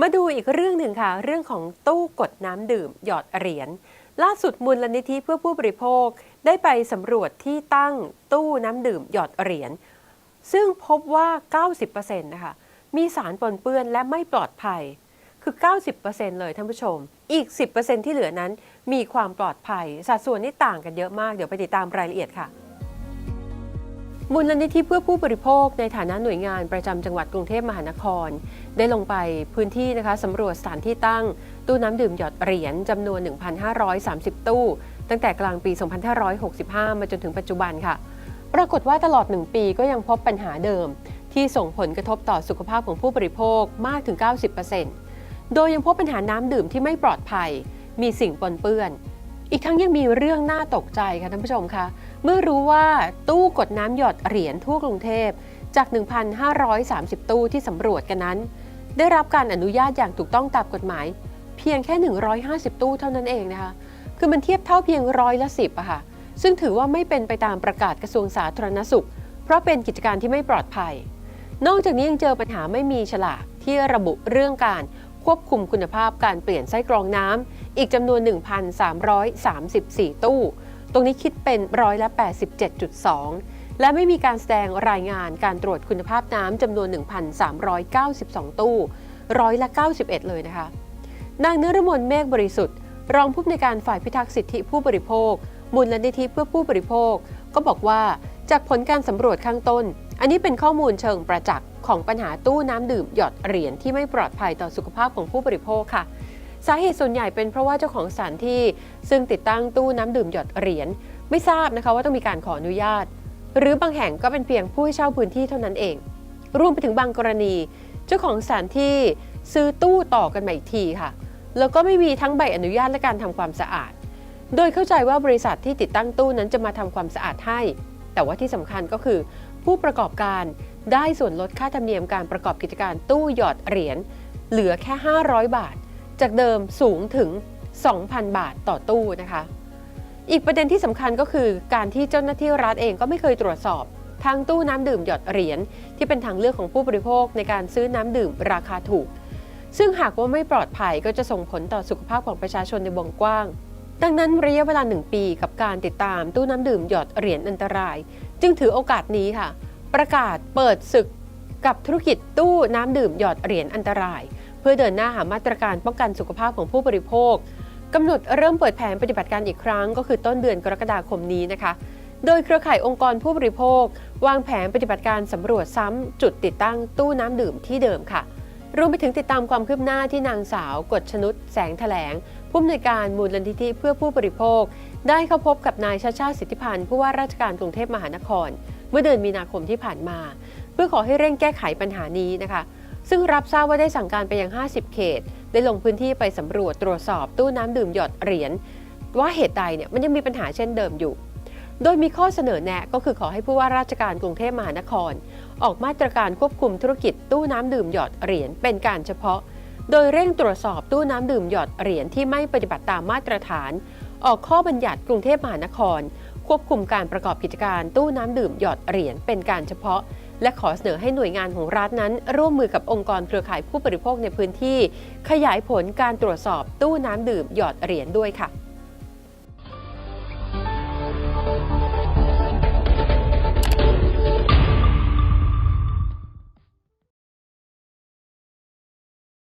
มาดูอีกเรื่องหนึ่งค่ะ เรื่องของตู้กดน้ำดื่ม หยอดเหรียญล่าสุดมูลนิธิเพื่อผู้บริโภคได้ไปสำรวจที่ตั้งตู้น้ำดื่ม หยอดเหรียญซึ่งพบว่า 90%นะคะมีสารปนเปื้อนและไม่ปลอดภัย คือ 90%เลยท่านผู้ชม อีก 10%ที่เหลือนั้นมีความปลอดภัย สัดส่วนนี่ต่างกันเยอะมาก เดี๋ยวไปติดตามรายละเอียดค่ะ มูลนิธิเพื่อผู้บริโภคในฐานะหน่วยงานประจำจังหวัดกรุงเทพมหานคร ได้ลงไปพื้นที่นะคะสำรวจสถานที่ตั้ง ตู้น้ำดื่มหยอดเหรียญจำนวน 1,530 ตู้ ตั้งแต่กลางปี 2565 มาจนถึงปัจจุบันค่ะ ปรากฏว่าตลอด 1 ปีก็ยังพบปัญหาเดิม ที่ส่งผลกระทบต่อสุขภาพของผู้บริโภคมากถึง 90%โดยยังพบปัญหาน้ำดื่มที่ไม่ปลอดภัย มีสิ่งปนเปื้อน อีกทั้งยังมีเรื่องน่าตกใจค่ะท่านผู้ชมคะ เมื่อรู้ว่าตู้กดน้ำหยอดเหรียญทั่วกรุงเทพจาก 1,530 ตู้ที่สำรวจกันนั้น ได้รับการอนุญาตอย่างถูกต้องตามกฎหมาย เพียงแค่ 150 ตู้เท่านั้นเองนะคะ คือมันเทียบเท่าเพียงร้อยละสิบอะค่ะ ซึ่งถือว่าไม่เป็นไปตามประกาศกระทรวงสาธารณสุข เพราะเป็นกิจการที่ไม่ปลอดภัย นอกจากนี้ยังเจอปัญหาไม่มีฉลากที่ระบุเรื่องการควบคุมคุณภาพการเปลี่ยนไส้กรองน้ำอีกจำนวน 1,334 ตู้ ตรงนี้คิดเป็นร้อยละ 87.2 และไม่มีการแสดงรายงานการตรวจคุณภาพน้ำจำนวน 1,392 ตู้ ร้อยละ 91 เลยนะคะ นางเนื้อรมนเมฆบริสุทธิ์ รองผู้อำนวยการฝ่ายพิทักษ์สิทธิผู้บริโภค มูลนิธิเพื่อผู้บริโภค ก็บอกว่าจากผลการสำรวจข้างต้น อันนี้เป็นข้อมูลเชิงประจักษ์ของปัญหาตู้น้ำดื่มหยอดเหรียญที่ไม่ปลอดภัยต่อสุขภาพของผู้บริโภคค่ะ สาเหตุส่วนใหญ่เป็นเพราะว่าเจ้าของสถานที่ ซึ่งติดตั้งตู้น้ำดื่มหยอดเหรียญไม่ทราบนะคะว่าต้องมีการขออนุญาต หรือบางแห่งก็เป็นเพียงผู้ให้เช่าพื้นที่เท่านั้นเอง รวมไปถึงบางกรณี เจ้าของสถานที่ซื้อตู้ต่อกันมาอีกทีค่ะ แล้วก็ไม่มีทั้งใบอนุญาตและการทำความสะอาด โดยเข้าใจว่าบริษัทที่ติดตั้งตู้นั้นจะมาทำความสะอาดให้ แต่ว่าที่สำคัญก็คือ ผู้ประกอบการได้ส่วนลดค่าธรรมเนียมการประกอบกิจการตู้หยอดเหรียญเหลือแค่ 500 บาท จากเดิมสูงถึง 2,000 บาทต่อตู้นะคะ อีกประเด็นที่สำคัญก็คือการที่เจ้าหน้าที่รัฐเองก็ไม่เคยตรวจสอบทางตู้น้ำดื่มหยอดเหรียญที่เป็นทางเลือกของผู้บริโภคในการซื้อน้ำดื่มราคาถูก ซึ่งหากว่าไม่ปลอดภัยก็จะส่งผลต่อสุขภาพของประชาชนในวงกว้าง ดังนั้นระยะเวลาหนึ่งปีกับการติดตามตู้น้ำดื่มหยอดเหรียญอันตราย จึงถือโอกาสนี้ค่ะ ประกาศเปิดศึกกับธุรกิจตู้น้ำดื่มหยอดเหรียญอันตราย เพื่อเดินหน้าหามาตรการป้องกันสุขภาพของผู้บริโภคกำหนดเริ่มเปิดแผนปฏิบัติการอีกครั้ง ก็คือต้นเดือนกรกฎาคมนี้นะคะ โดยเครือข่ายองค์กรผู้บริโภค วางแผนปฏิบัติการสำรวจซ้ำจุดติดตั้งตู้น้ำดื่มที่เดิมค่ะรวมไปถึงติดตามความคืบหน้าที่นางสาวกฎชนุดแสงแถลง ผู้อำนวยการมูลนิธิเพื่อผู้บริโภค ได้เข้าพบกับนายชาชาสิทธิพันธ์ผู้ว่าราชการกรุงเทพมหานคร เมื่อเดือนมีนาคมที่ผ่านมา เพื่อขอให้เร่งแก้ไขปัญหานี้นะคะ ซึ่งรับทราบว่าได้สั่งการไปยัง 50 เขต ได้ลงพื้นที่ไปสำรวจตรวจสอบตู้น้ำดื่มหยอดเหรียญว่าเหตุใดเนี่ยมันยังมีปัญหาเช่นเดิมอยู่ โดยมีข้อเสนอแนะก็คือขอให้ผู้ว่าราชการกรุงเทพมหานคร ออกมาตรการควบคุมธุรกิจตู้น้ำดื่มหยอดเหรียญเป็นการเฉพาะ โดยเร่งตรวจสอบตู้น้ำดื่มหยอดเหรียญที่ไม่ปฏิบัติตามมาตรฐาน ออกข้อบัญญัติกรุงเทพมหานคร ควบคุมการประกอบกิจการตู้น้ำดื่มหยอดเหรียญเป็นการเฉพาะ และขอเสนอให้หน่วยงานของรัฐนั้น ร่วมมือกับองค์กรเครือข่ายผู้บริโภคในพื้นที่ ขยายผลการตรวจสอบตู้น้ำดื่มหยอดเหรียญด้วยค่ะ